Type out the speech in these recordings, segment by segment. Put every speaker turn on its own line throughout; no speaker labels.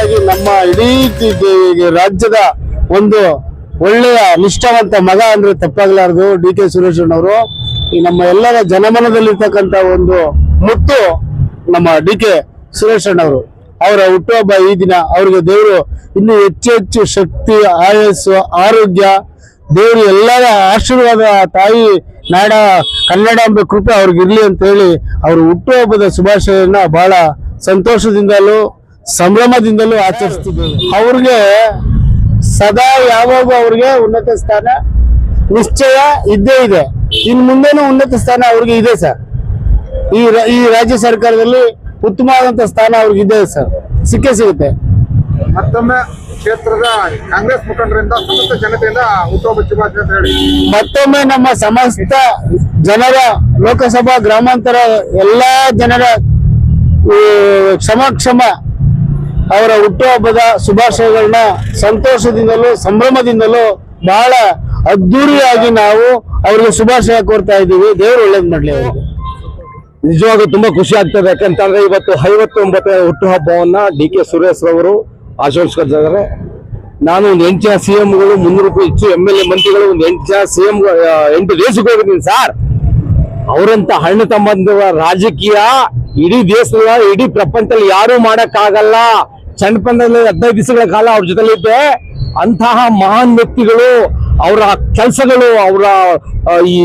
ಹೀಗಾಗಿ ನಮ್ಮ ಇಡೀ ರಾಜ್ಯದ ಒಂದು ಒಳ್ಳೆಯ ನಿಷ್ಠಾವಂತ ಮಗ ಅಂದ್ರೆ ತಪ್ಪಾಗಲಾರದು ಡಿ ಕೆ ಸುರೇಶಣ್ಣವರು ಈ ನಮ್ಮ ಎಲ್ಲರ ಜನಮನದಲ್ಲಿರ್ತಕ್ಕಂಥ ಒಂದು ಮುತ್ತು ನಮ್ಮ ಡಿ ಕೆ ಸುರೇಶಣ್ಣವರು ಅವರ. ಹುಟ್ಟುಹಬ್ಬ ಈ ದಿನ ಅವರಿಗೆ ದೇವರು ಇನ್ನು ಹೆಚ್ಚು ಹೆಚ್ಚು ಶಕ್ತಿ, ಆಯಸ್ಸು, ಆರೋಗ್ಯ, ದೇವರು ಎಲ್ಲರ ಆಶೀರ್ವಾದ ತಾಯಿ ನಾಡ ಕನ್ನಡಾಂಬೆ ಕೃಪೆ ಅವ್ರಿಗೆ ಇರಲಿ ಅಂತ ಹೇಳಿ ಅವ್ರ ಹುಟ್ಟುಹಬ್ಬದ ಶುಭಾಶಯನ ಬಹಳ ಸಂತೋಷದಿಂದಲೂ ಸಂಭ್ರಮದಿಂದಲೂ ಆಚರಿಸ್ತಿದ್ದೇವೆ. ಅವ್ರಿಗೆ ಸದಾ ಯಾವಾಗೂ ಅವ್ರಿಗೆ ಉನ್ನತ ಸ್ಥಾನ ನಿಶ್ಚಯ ಇದ್ದೇ ಇದೆ. ಇನ್ ಮುಂದೆನೂ ಉನ್ನತ ಸ್ಥಾನ ಅವ್ರಿಗೆ ಇದೆ ಸರ್. ಈ ಈ ರಾಜ್ಯ ಸರ್ಕಾರದಲ್ಲಿ ಉತ್ತಮವಾದಂತ ಸ್ಥಾನ ಅವ್ರಿಗೆ ಇದೆ ಸರ್. ಸಿಕ್ಕೇ ಸಿಗುತ್ತೆ.
ಮತ್ತೊಮ್ಮೆ ಕ್ಷೇತ್ರದ ಕಾಂಗ್ರೆಸ್ ಮುಖಂಡರಿಂದ ಸಮಸ್ತ ಜನತೆಯಿಂದ ಹುಟ್ಟುಹಬ್ಬ ಶುಭಾಶಯ ಅಂತ ಹೇಳಿ.
ಮತ್ತೊಮ್ಮೆ ನಮ್ಮ ಸಮಸ್ತ ಜನರ ಲೋಕಸಭಾ ಗ್ರಾಮಾಂತರ ಎಲ್ಲಾ ಜನರ ಕ್ಷಮ ಕ್ಷಮ ಅವರ ಹುಟ್ಟುಹಬ್ಬದ ಶುಭಾಶಯಗಳನ್ನ ಸಂತೋಷದಿಂದಲೂ, ಸಂಭ್ರಮದಿಂದಲೂ ಬಹಳ ಅದ್ದೂರಿಯಾಗಿ ನಾವು ಅವರಿಗೆ ಶುಭಾಶಯ ಕೋರ್ತಾ ಇದ್ದೀವಿ. ದೇವರು ಒಳ್ಳೇದು ಮಾಡ್ಲಿ ಅವರಿಗೆ.
ನಿಜವಾಗ್ಲೂ ತುಂಬಾ ಖುಷಿ ಆಗ್ತದೆ. ಯಾಕಂತಂದ್ರೆ ಇವತ್ತು ಐವತ್ತೊಂಬತ್ತನೇ ಹುಟ್ಟುಹಬ್ಬವನ್ನ ಡಿ ಕೆ ಸುರೇಶ್ ರವರು ಆಚರಿಸ್ಕೊಳ್ತಿದ್ದಾರೆ ನಾನು ಒಂದು ಎಂಟು ಜನ ಸಿ ಎಂಗಳು ಮುನ್ನೂರು ರೂಪಾಯಿ ಹೆಚ್ಚು ಎಂ ಎಲ್ ಎ ಮಂತ್ರಿಗಳು, ಒಂದು ಎಂಟು ಜನ ಸಿ ಎಂ ಎಂಟು ದೇಶಕ್ಕೆ ಹೋಗಿದ್ದೀನಿ ಸರ್. ಅವರಂತ ಹಣ್ಣು ತಮ್ಮಂದಿರ ರಾಜಕೀಯ ಇಡೀ ದೇಶದ ಇಡೀ ಪ್ರಪಂಚದಲ್ಲಿ ಯಾರು ಮಾಡಕ್ಕಾಗಲ್ಲ. ಚನ್ನಪಂದಲ್ಲಿ ಹದಿನೈದು ದಿವಸಗಳ ಕಾಲ ಅವ್ರ ಜೊತೆಲಿದ್ದೆ ಅಂತಹ ಮಹಾನ್ ವ್ಯಕ್ತಿಗಳು, ಅವರ ಕೆಲಸಗಳು, ಅವರ ಈ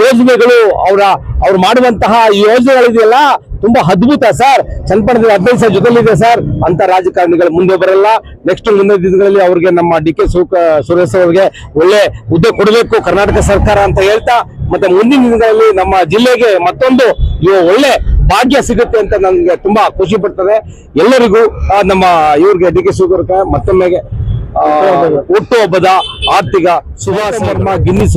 ಯೋಜನೆಗಳು, ಅವರ, ಅವ್ರು ಮಾಡುವಂತಹ ಯೋಜನೆಗಳಿದೆಯಲ್ಲ, ತುಂಬಾ ಅದ್ಭುತ ಸರ್. ಚನ್ನಪಟ್ಟಣದಲ್ಲಿ ಹದಿನೈದು ಸಾವಿರ ಜೊತೆಲಿದೆ ಸರ್. ಅಂತ ರಾಜಕಾರಣಿಗಳು ಮುಂದೆ ಬರಲ್ಲ. ನೆಕ್ಸ್ಟ್ ಮುಂದಿನ ದಿನಗಳಲ್ಲಿ ಅವ್ರಿಗೆ ನಮ್ಮ ಡಿ ಕೆ ಸುರೇಶ್ ಅವರಿಗೆ ಒಳ್ಳೆ ಹುದ್ದೆ ಕೊಡಬೇಕು ಕರ್ನಾಟಕ ಸರ್ಕಾರ ಅಂತ ಹೇಳ್ತಾ, ಮತ್ತೆ ಮುಂದಿನ ದಿನಗಳಲ್ಲಿ ನಮ್ಮ ಜಿಲ್ಲೆಗೆ ಮತ್ತೊಂದು, ಇವ ಒಳ್ಳೆ ಭಾಗ್ಯ ಸಿಗುತ್ತೆ ಅಂತ ನನಗೆ ತುಂಬಾ ಖುಷಿ ಪಡ್ತದೆ. ಎಲ್ಲರಿಗೂ ನಮ್ಮ ಇವ್ರಿಗೆ ಡಿ ಕೆ ಶಿವಕುಮಾರ್ ಮತ್ತೊಮ್ಮೆಗೆ ಹುಟ್ಟುಹಬ್ಬದ ಆರ್ಥಿಕ ಶುಭಾಶಯ. ಗಿನ್ನಿಸ್.